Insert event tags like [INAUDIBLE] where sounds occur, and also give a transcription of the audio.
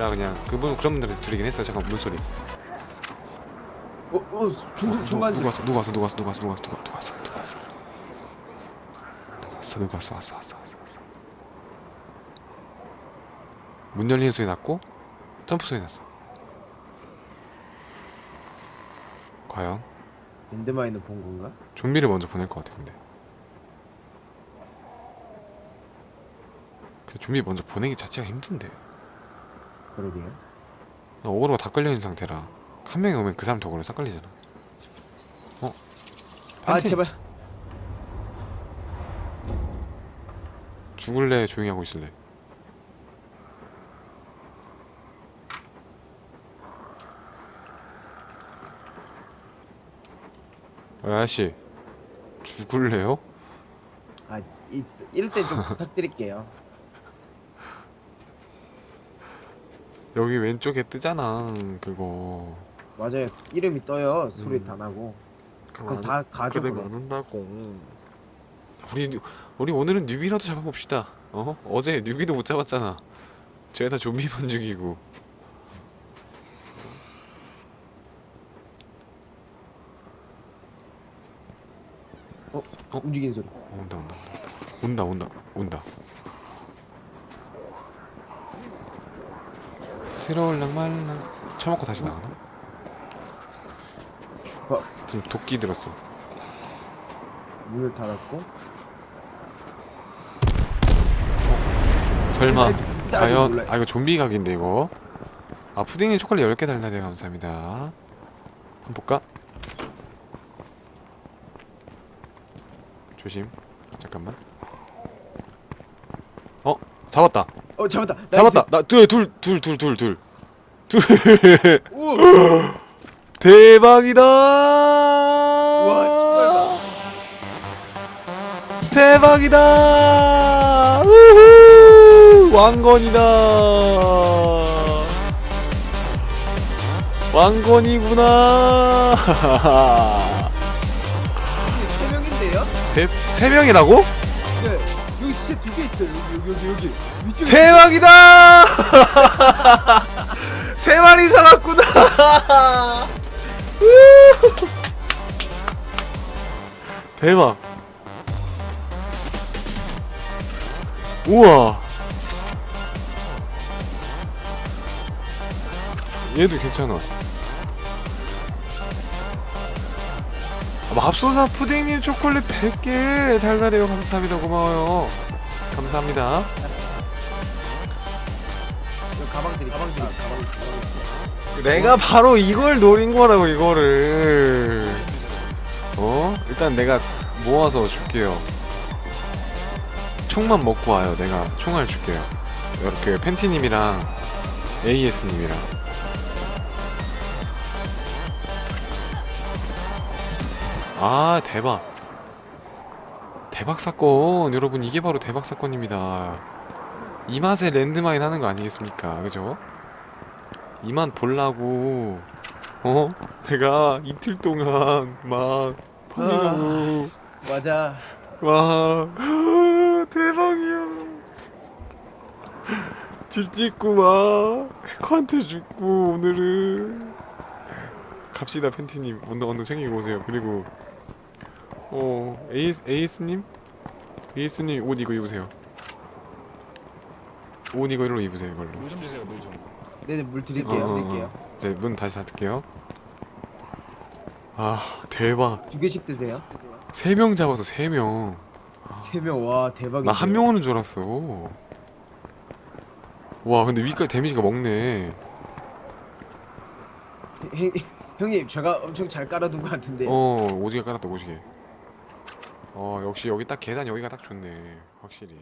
라 그냥 그분 그런 분들은 들리긴 했어요. 잠깐 문 소리. 어, 어, 중, 중간 누가 왔어? 누가 왔어? 누가 왔어? 누가 왔어? 누가 왔어? 누가 누가 왔어? 누가 왔어? 누가 왔어? 누가 왔어? 왔어 왔어 왔어 왔어. 문 열리는 소리 났고 점프 소리 났어. 과연 엔드마인을 본 건가? 좀비를 먼저 보낼 것 같아 근데. 근데 좀비 먼저 보내기 자체가 힘든데. 그러게요. 어그로가 다 끌려 있는 상태라 한 명이 오면 그 사람 더 어그로 싹 걸리잖아. 어? 아 판테 제발. 죽을래 조용히 하고 있을래? 어, 아저씨 죽을래요? 아 이, 이럴 때 좀 부탁드릴게요. 여기 왼쪽에 뜨잖아 그거 맞아요. 이름이 떠요. 소리 다 나고. 그럼 다 가져. 그래 그럼. 안 온다고 우리 우리 오늘은 뉴비라도 잡아봅시다 어? 어제 뉴비도 못 잡았잖아 쟤다 좀비만 [LAUGHS] 죽이고 어? 어? 움직이는 소리. 어, 온다 온다 온다 온다 온다 새로운 낭만랑 처먹고 다시 나가나? 어, 지금 도끼 들었어 문을 닫았고. 설마 나- 나도 과연 몰라요. 아 이거 좀비 각인데 이거 아 푸딩님 초콜릿 10개 달달해요 감사합니다 한번 볼까? 조심 잠깐만 어? 잡았다 어 잡았다. 나이스. 잡았다 나둘둘둘둘둘 둘 오. [LAUGHS] 대박이다 와. 대박이다 우후! 왕건이다 왕건이구나 세 명인데요? 대, 세 명이라고? 네. 진짜 두개 있어요. 여기 여기 여기. 위쪽에. 대박이다 [LAUGHS] 세 마리 잡았구나! [LAUGHS] 대박 우와 얘도 괜찮아 아, 맙소사 푸딩님 초콜릿 100개 달달해요 감사합니다 고마워요 감사합니다 여기 가방 드리. 가방 드리. 가방 드리. 내가 바로 이걸 노린 거라고 이거를 어? 일단 내가 모아서 줄게요 총만 먹고 와요 내가 총알 줄게요 이렇게 팬티님이랑 AS님이랑 아 대박 대박 사건. 여러분 이게 바로 대박 사건입니다. 이 맛에 랜드마인 하는 거 아니겠습니까? 그죠? 이만 볼라고. 어? 내가 이틀 동안 막 파밍하고. 맞아. 와 대박이야. 집 짓고 막 해커한테 죽고 오늘은. 갑시다 팬티님. 언더 언더 챙기고 오세요. 그리고 어 에이스 에이스님 에이스님 옷 이거 입으세요 옷 이거 일로 입으세요 이걸로 물 좀 주세요 물 좀. 네네 물 드릴게요. 어, 어, 어. 드릴게요. 이제 문 다시 닫을게요 아 대박 두 개씩 드세요. 세 명 잡아서 세명나 세 명. 와 대박이다. 한명 오는 줄 알았어 와 근데 위까지 데미지가 먹네 형, 형님 제가 엄청 잘 깔아둔 것 같은데. 어 오지게 깔았다 오지게 어 역시 여기 딱 계단 여기가 딱 좋네 확실히